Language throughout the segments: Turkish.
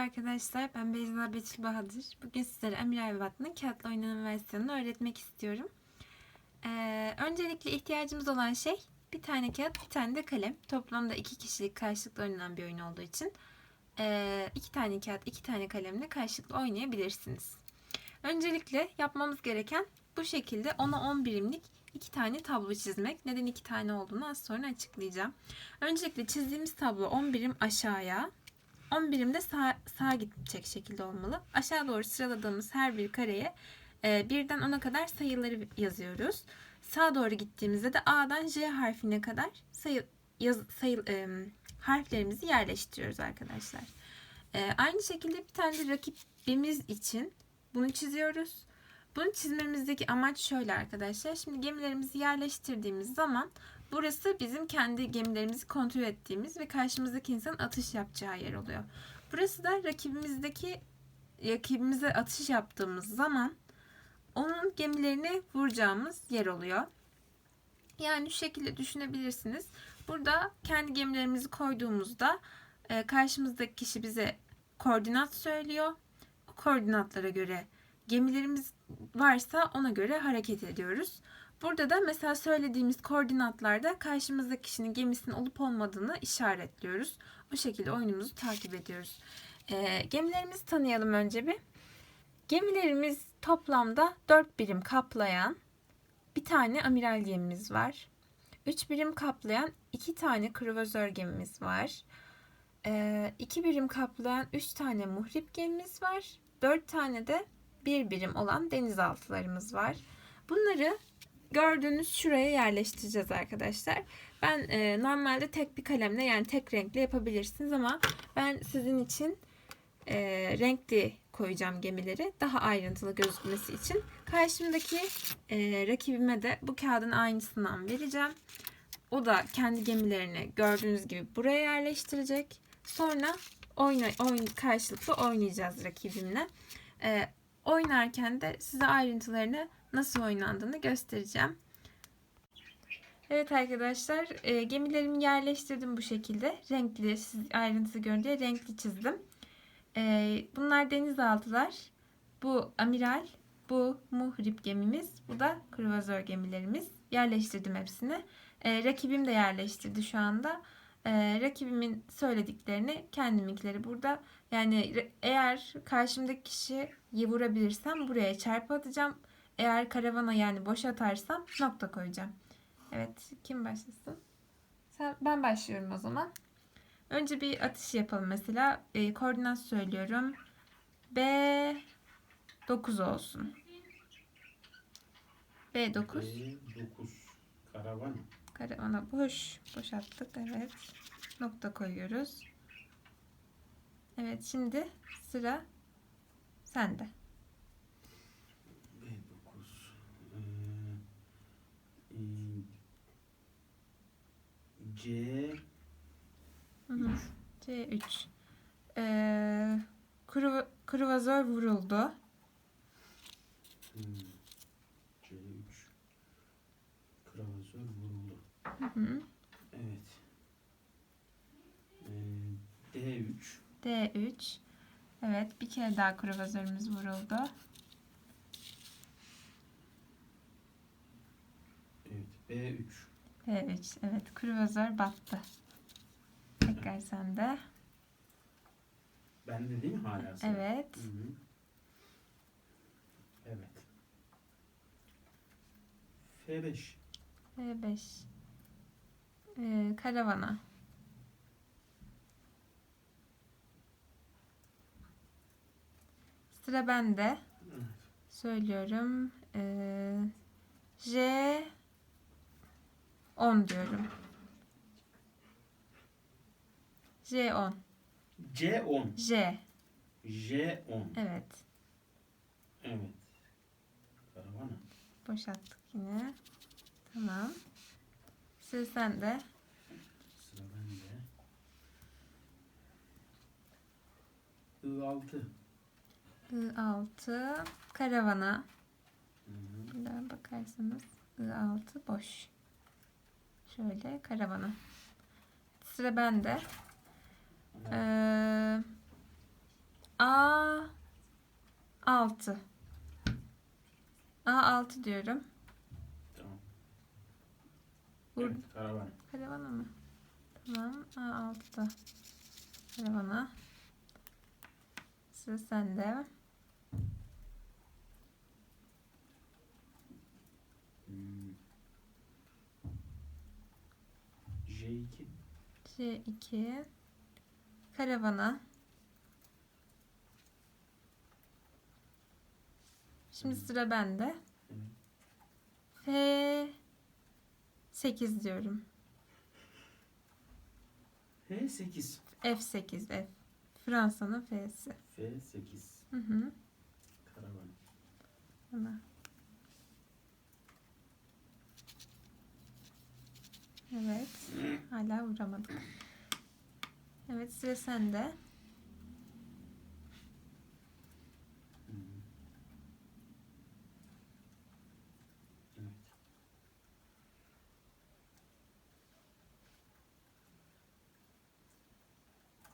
arkadaşlar, ben Beyza Betül Bahadır. Bugün sizlere Amiral ve Batman'ın kağıtla oynanan versiyonunu öğretmek istiyorum. Ee, öncelikle ihtiyacımız olan şey bir tane kağıt, bir tane de kalem. Toplamda iki kişilik karşılıklı oynanan bir oyun olduğu için ee, iki tane kağıt, iki tane kalemle karşılıklı oynayabilirsiniz. Öncelikle yapmamız gereken bu şekilde 10'a 10 birimlik iki tane tablo çizmek. Neden iki tane olduğunu az sonra açıklayacağım. Öncelikle çizdiğimiz tablo 10 birim aşağıya, 10 birim de sağ, sağa gidecek şekilde olmalı. Aşağı doğru sıraladığımız her bir kareye e, birden 10'a kadar sayıları yazıyoruz. Sağa doğru gittiğimizde de A'dan J harfine kadar sayı, yaz, sayı, e, harflerimizi yerleştiriyoruz arkadaşlar. E, aynı şekilde bir tane de rakibimiz için bunu çiziyoruz. Bunu çizmemizdeki amaç şöyle arkadaşlar. Şimdi gemilerimizi yerleştirdiğimiz zaman burası bizim kendi gemilerimizi kontrol ettiğimiz ve karşımızdaki insanın atış yapacağı yer oluyor. Burası da rakibimizdeki rakibimize atış yaptığımız zaman onun gemilerini vuracağımız yer oluyor. Yani şu şekilde düşünebilirsiniz. Burada kendi gemilerimizi koyduğumuzda e, karşımızdaki kişi bize koordinat söylüyor. O koordinatlara göre gemilerimiz varsa ona göre hareket ediyoruz. Burada da mesela söylediğimiz koordinatlarda karşımızdaki kişinin gemisinin olup olmadığını işaretliyoruz. O şekilde oyunumuzu takip ediyoruz. E, gemilerimizi tanıyalım önce bir. Gemilerimiz toplamda 4 birim kaplayan bir tane amiral gemimiz var. 3 birim kaplayan 2 tane kruvazör gemimiz var. 2 birim kaplayan 3 tane muhrip gemimiz var. 4 tane de bir birim olan denizaltılarımız var. Bunları gördüğünüz şuraya yerleştireceğiz arkadaşlar. Ben e, normalde tek bir kalemle yani tek renkle yapabilirsiniz ama ben sizin için e, renkli koyacağım gemileri daha ayrıntılı gözükmesi için. Karşımdaki e, rakibime de bu kağıdın aynısından vereceğim. O da kendi gemilerini gördüğünüz gibi buraya yerleştirecek. Sonra oyna, oyun karşılıklı oynayacağız rakibimle. E, oynarken de size ayrıntılarını nasıl oynandığını göstereceğim. Evet arkadaşlar e, gemilerimi yerleştirdim bu şekilde. Renkli siz ayrıntısı görün diye renkli çizdim. E, bunlar denizaltılar. Bu amiral, bu muhrip gemimiz, bu da kruvazör gemilerimiz. Yerleştirdim hepsini. E, rakibim de yerleştirdi şu anda. E, rakibimin söylediklerini kendiminkileri burada. Yani eğer karşımdaki kişiyi vurabilirsem buraya çarpı atacağım. Eğer karavana yani boş atarsam nokta koyacağım. Evet kim başlasın? Sen, ben başlıyorum o zaman. Önce bir atış yapalım mesela. E, koordinat söylüyorum. B 9 olsun. B 9. B9 karavan. Karavana boş. Boş attık. Evet. Nokta koyuyoruz. Evet şimdi sıra sende. C3. Hı hı. C3. Ee, kru, kruvazör vuruldu. Hmm. C3. Kruvazör vuruldu. Hı hı. Evet. Ee, D3. D3. Evet bir kere daha kruvazörümüz vuruldu. Evet B3. D3. Evet kruvazör battı. Tekrar sende. Ben de değil mi hala sıra? Evet. Hı hı. Evet. F5 D5. Ee, karavana. Sıra bende. Evet. Söylüyorum. Ee, J 10 diyorum. J 10. C10 J. J10 Evet. Evet. Karavana. Boşalttık yine. Tamam. Sıra sende. Sıra bende. I6 I6 karavana. Hı hı. Buradan bakarsanız I6 boş. Şöyle karavana. Sıra bende. Ee, A 6. A 6 diyorum. Tamam. Evet, karavana. Karavana mı? Tamam. A 6'da. Karavana. Sıra sende. Hmm. J2. C2. Karavana. Şimdi sıra bende. F 8 diyorum. H8. F8 F. Fransa'nın F'si. F8. Hı hı. Karavana. Hemen. Evet. Hala vuramadık. Evet sıra sende. Hmm. Evet.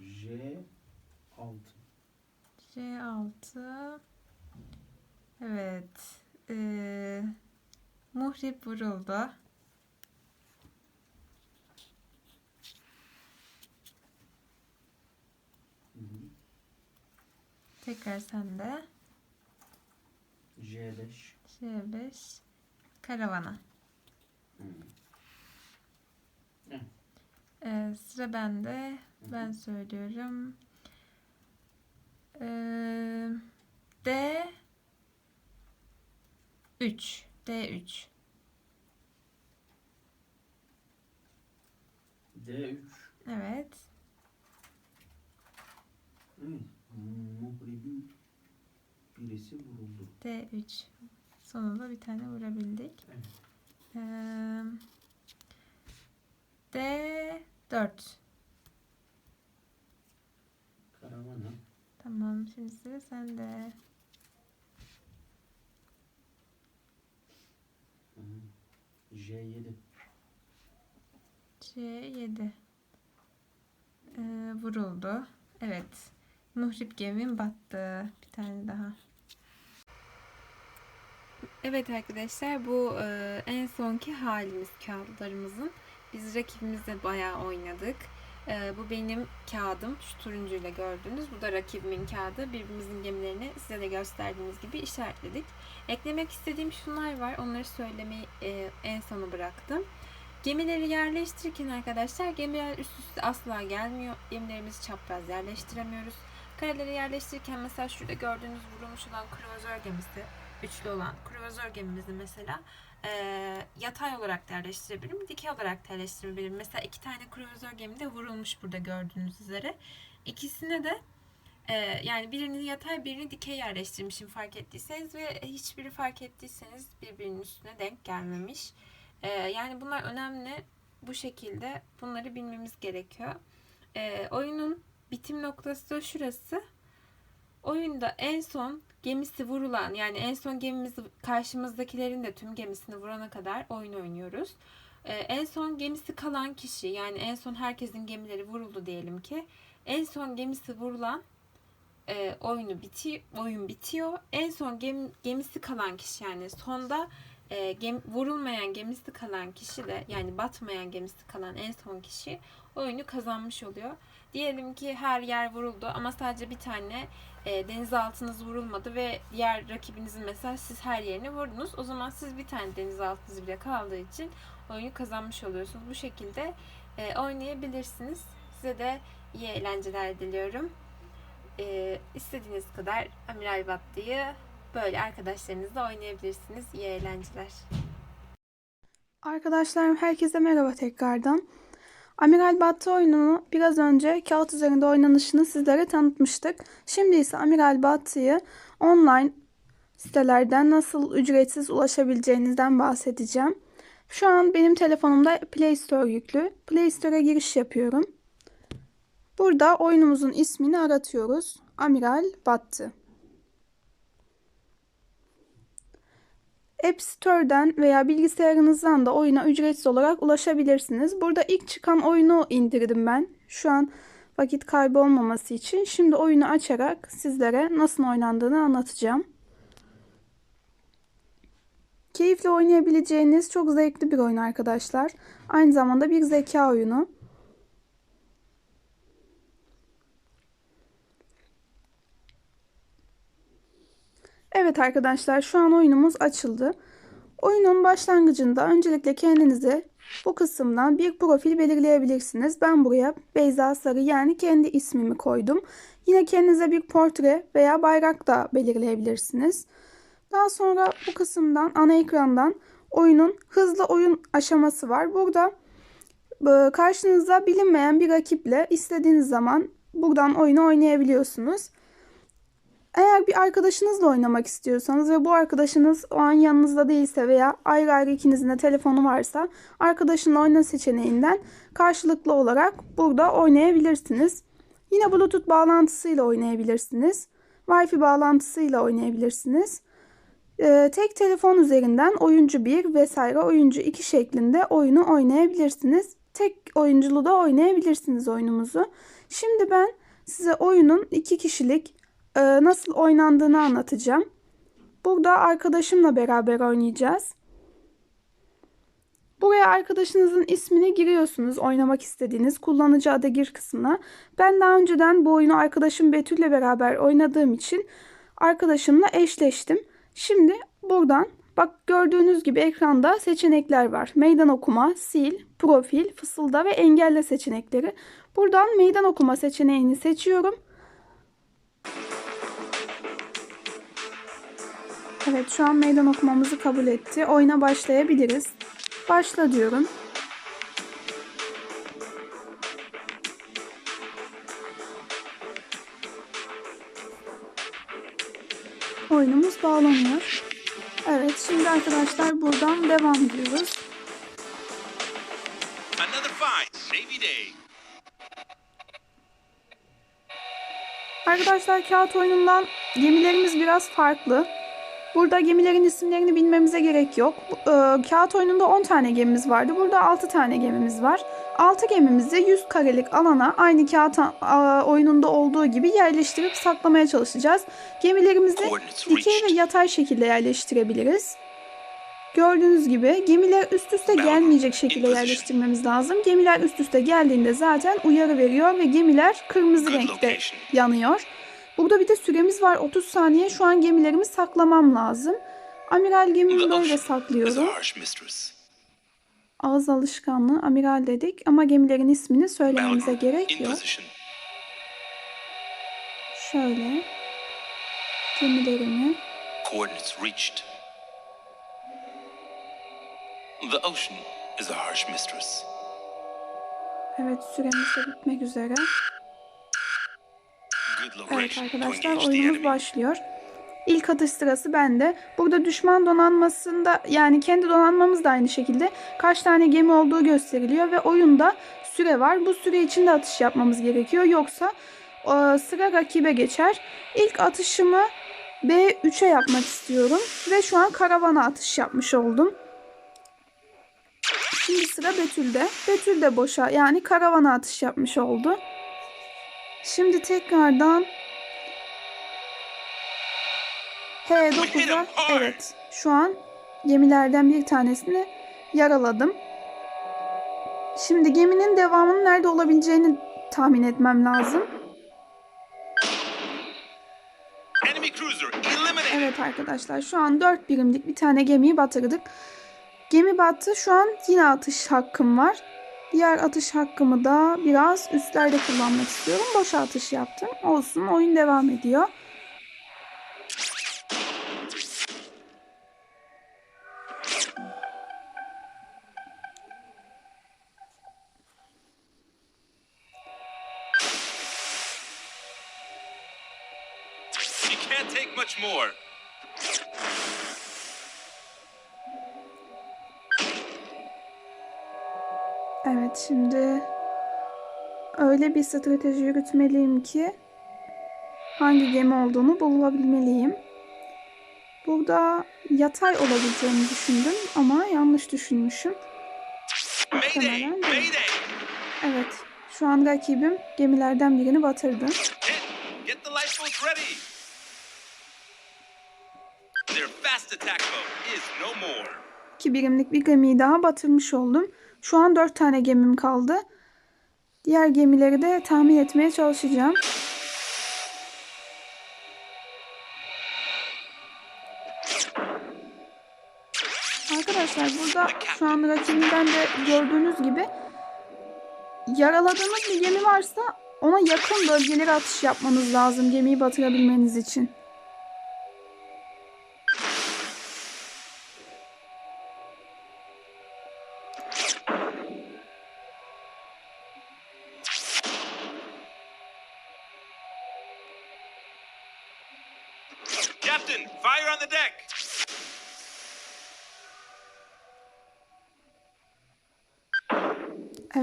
J6. C6. Evet. Ee, muhrip vuruldu. Hı hı. Tekrar sende. J5. C5. Karavana. Evet. Ee, sıra bende. Hı Ben söylüyorum. Ee, D 3. D3. D3. Evet. Evet. Muhribin birisi vuruldu. D3. Sonunda bir tane vurabildik. Evet. Ee, D4. Karavana. Tamam. Şimdi sıra sende. Hı hı. J7. C7. Ee, vuruldu. Evet. Muhrip gemim battı. Bir tane daha. Evet arkadaşlar bu e, en sonki halimiz kağıtlarımızın. Biz rakibimizle bayağı oynadık. E, bu benim kağıdım. Şu turuncuyla gördüğünüz. Bu da rakibimin kağıdı. Birbirimizin gemilerini size de gösterdiğimiz gibi işaretledik. Eklemek istediğim şunlar var. Onları söylemeyi e, en sona bıraktım. Gemileri yerleştirirken arkadaşlar gemiler üst üste asla gelmiyor. Gemilerimizi çapraz yerleştiremiyoruz. Kareleri yerleştirirken mesela şurada gördüğünüz vurulmuş olan kruvazör gemisi, üçlü olan kruvazör gemimizi mesela e, yatay olarak da yerleştirebilirim, dikey olarak da yerleştirebilirim. Mesela iki tane kruvazör gemi de vurulmuş burada gördüğünüz üzere. İkisine de e, yani birini yatay birini dikey yerleştirmişim fark ettiyseniz ve hiçbiri fark ettiyseniz birbirinin üstüne denk gelmemiş. Ee, yani bunlar önemli. Bu şekilde bunları bilmemiz gerekiyor. Ee, oyunun bitim noktası da şurası. Oyunda en son gemisi vurulan yani en son gemimizi karşımızdakilerin de tüm gemisini vurana kadar oyun oynuyoruz. Ee, en son gemisi kalan kişi yani en son herkesin gemileri vuruldu diyelim ki. En son gemisi vurulan e, oyunu biti oyun bitiyor. En son gem, gemisi kalan kişi yani sonda e, gem, vurulmayan gemisi kalan kişi de yani batmayan gemisi kalan en son kişi oyunu kazanmış oluyor. Diyelim ki her yer vuruldu ama sadece bir tane e, denizaltınız vurulmadı ve diğer rakibinizin mesela siz her yerini vurdunuz. O zaman siz bir tane denizaltınız bile kaldığı için oyunu kazanmış oluyorsunuz. Bu şekilde e, oynayabilirsiniz. Size de iyi eğlenceler diliyorum. E, istediğiniz kadar Amiral Battı'yı böyle arkadaşlarınızla oynayabilirsiniz. İyi eğlenceler. Arkadaşlarım herkese merhaba tekrardan. Amiral Battı oyununu biraz önce kağıt üzerinde oynanışını sizlere tanıtmıştık. Şimdi ise Amiral Battı'yı online sitelerden nasıl ücretsiz ulaşabileceğinizden bahsedeceğim. Şu an benim telefonumda Play Store yüklü. Play Store'a giriş yapıyorum. Burada oyunumuzun ismini aratıyoruz. Amiral Battı. App Store'dan veya bilgisayarınızdan da oyuna ücretsiz olarak ulaşabilirsiniz. Burada ilk çıkan oyunu indirdim ben. Şu an Vakit kaybı olmaması için şimdi oyunu açarak sizlere nasıl oynandığını anlatacağım. Keyifle oynayabileceğiniz çok zevkli bir oyun arkadaşlar. Aynı zamanda bir zeka oyunu. Evet arkadaşlar şu an oyunumuz açıldı. Oyunun başlangıcında öncelikle kendinize bu kısımdan bir profil belirleyebilirsiniz. Ben buraya Beyza Sarı yani kendi ismimi koydum. Yine kendinize bir portre veya bayrak da belirleyebilirsiniz. Daha sonra bu kısımdan ana ekrandan oyunun hızlı oyun aşaması var. Burada e, karşınıza bilinmeyen bir rakiple istediğiniz zaman buradan oyunu oynayabiliyorsunuz. Eğer bir arkadaşınızla oynamak istiyorsanız ve bu arkadaşınız o an yanınızda değilse veya ayrı ayrı ikinizin de telefonu varsa arkadaşınla oyna seçeneğinden karşılıklı olarak burada oynayabilirsiniz. Yine Bluetooth bağlantısıyla oynayabilirsiniz. Wi-Fi bağlantısıyla oynayabilirsiniz. Ee, tek telefon üzerinden oyuncu 1 vesaire oyuncu 2 şeklinde oyunu oynayabilirsiniz. Tek oyunculu da oynayabilirsiniz oyunumuzu. Şimdi ben size oyunun iki kişilik nasıl oynandığını anlatacağım. Burada arkadaşımla beraber oynayacağız. Buraya arkadaşınızın ismini giriyorsunuz oynamak istediğiniz kullanıcı adı gir kısmına. Ben daha önceden bu oyunu arkadaşım Betül'le beraber oynadığım için arkadaşımla eşleştim. Şimdi buradan bak gördüğünüz gibi ekranda seçenekler var. Meydan okuma, sil, profil, fısılda ve engelle seçenekleri. Buradan meydan okuma seçeneğini seçiyorum. Evet şu an meydan okumamızı kabul etti. Oyuna başlayabiliriz. Başla diyorum. Oyunumuz bağlanıyor. Evet şimdi arkadaşlar buradan devam day. Arkadaşlar kağıt oyunundan gemilerimiz biraz farklı. Burada gemilerin isimlerini bilmemize gerek yok. E, kağıt oyununda 10 tane gemimiz vardı. Burada 6 tane gemimiz var. 6 gemimizi 100 karelik alana aynı kağıt oyununda olduğu gibi yerleştirip saklamaya çalışacağız. Gemilerimizi dikey ve yatay şekilde yerleştirebiliriz. Gördüğünüz gibi gemiler üst üste gelmeyecek şekilde yerleştirmemiz lazım. Gemiler üst üste geldiğinde zaten uyarı veriyor ve gemiler kırmızı renkte yanıyor. Burada bir de süremiz var 30 saniye. Şu an gemilerimi saklamam lazım. Amiral gemimi böyle saklıyorum. Ağız alışkanlığı amiral dedik ama gemilerin ismini söylememize gerek yok. Şöyle gemilerimi Coordinates reached. The ocean is a harsh mistress. evet süremiz de bitmek üzere. Evet arkadaşlar oyunumuz başlıyor. İlk atış sırası bende. Burada düşman donanmasında yani kendi donanmamız da aynı şekilde kaç tane gemi olduğu gösteriliyor ve oyunda süre var. Bu süre içinde atış yapmamız gerekiyor. Yoksa e, sıra rakibe geçer. İlk atışımı B3'e yapmak istiyorum ve şu an karavana atış yapmış oldum. Şimdi sıra Betül'de. Betül de boşa yani karavana atış yapmış oldu. Şimdi tekrardan H9'a evet şu an gemilerden bir tanesini yaraladım. Şimdi geminin devamının nerede olabileceğini tahmin etmem lazım. Evet arkadaşlar şu an 4 birimlik bir tane gemiyi batırdık. Gemi battı. Şu an yine atış hakkım var. Diğer atış hakkımı da biraz üstlerde kullanmak istiyorum. Boşa atış yaptım. Olsun oyun devam ediyor. More. Şimdi öyle bir strateji yürütmeliyim ki hangi gemi olduğunu bulabilmeliyim. Burada yatay olabileceğini düşündüm ama yanlış düşünmüşüm. Mayday! Evet Şu an rakibim gemilerden birini batırdı. İki birimlik bir gemiyi daha batırmış oldum. Şu an dört tane gemim kaldı. Diğer gemileri de tahmin etmeye çalışacağım. Arkadaşlar burada şu an rakibimden de gördüğünüz gibi yaraladığınız bir gemi varsa ona yakın bölgelere atış yapmanız lazım gemiyi batırabilmeniz için.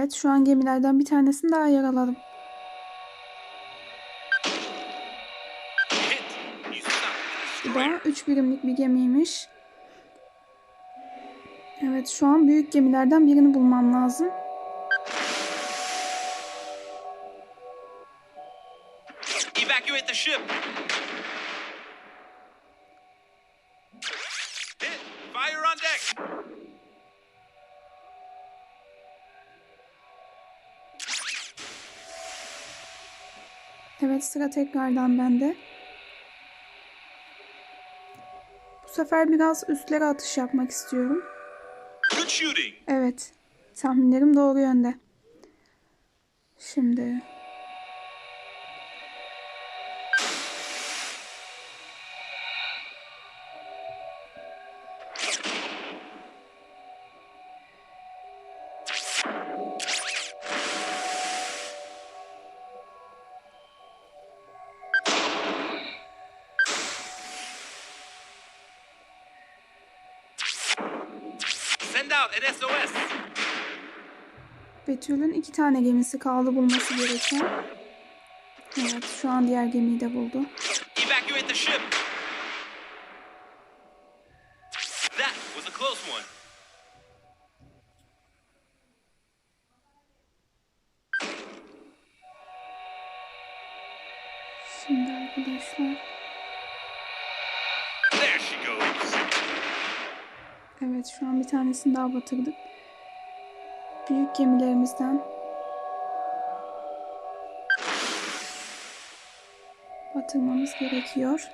Evet şu an gemilerden bir tanesini daha yaraladım. Bu da 3 birimlik bir gemiymiş. Evet şu an büyük gemilerden birini bulmam lazım. Evacuate the ship! Evet sıra tekrardan bende. Bu sefer biraz üstlere atış yapmak istiyorum. Evet tahminlerim doğru yönde. Şimdi Betül'ün iki tane gemisi kaldı bulması gereken. Evet şu an diğer gemiyi de buldu. Evacuate the Evet şu an bir tanesini daha batırdık. Büyük gemilerimizden batırmamız gerekiyor.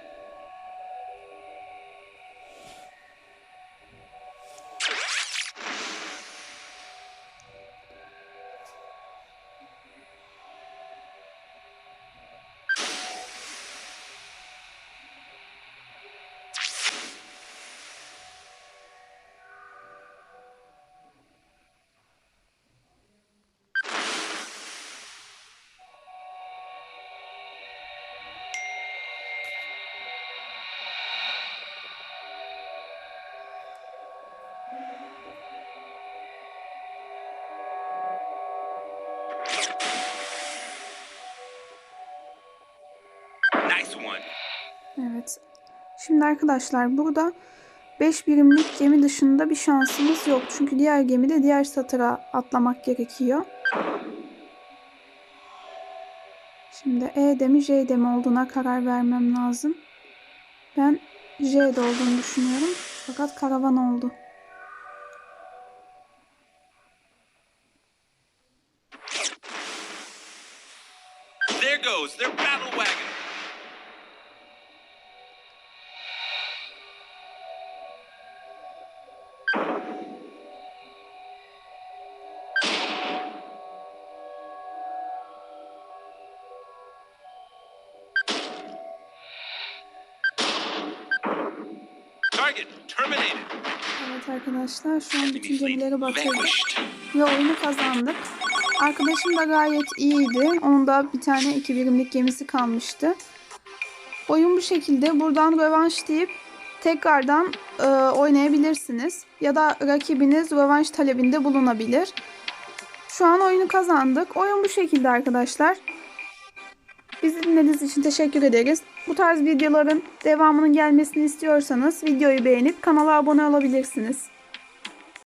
Şimdi arkadaşlar burada 5 birimlik gemi dışında bir şansımız yok. Çünkü diğer gemide diğer satıra atlamak gerekiyor. Şimdi E'de mi J'de mi olduğuna karar vermem lazım. Ben J'de olduğunu düşünüyorum. Fakat karavan oldu. There goes their battle wagon. Evet arkadaşlar şu an bütün gemileri batırdık. Ve oyunu kazandık. Arkadaşım da gayet iyiydi. Onun da bir tane iki birimlik gemisi kalmıştı. Oyun bu şekilde. Buradan rövanş deyip tekrardan e, oynayabilirsiniz. Ya da rakibiniz rövanş talebinde bulunabilir. Şu an oyunu kazandık. Oyun bu şekilde arkadaşlar. Bizi dinlediğiniz için teşekkür ederiz. Bu tarz videoların devamının gelmesini istiyorsanız videoyu beğenip kanala abone olabilirsiniz.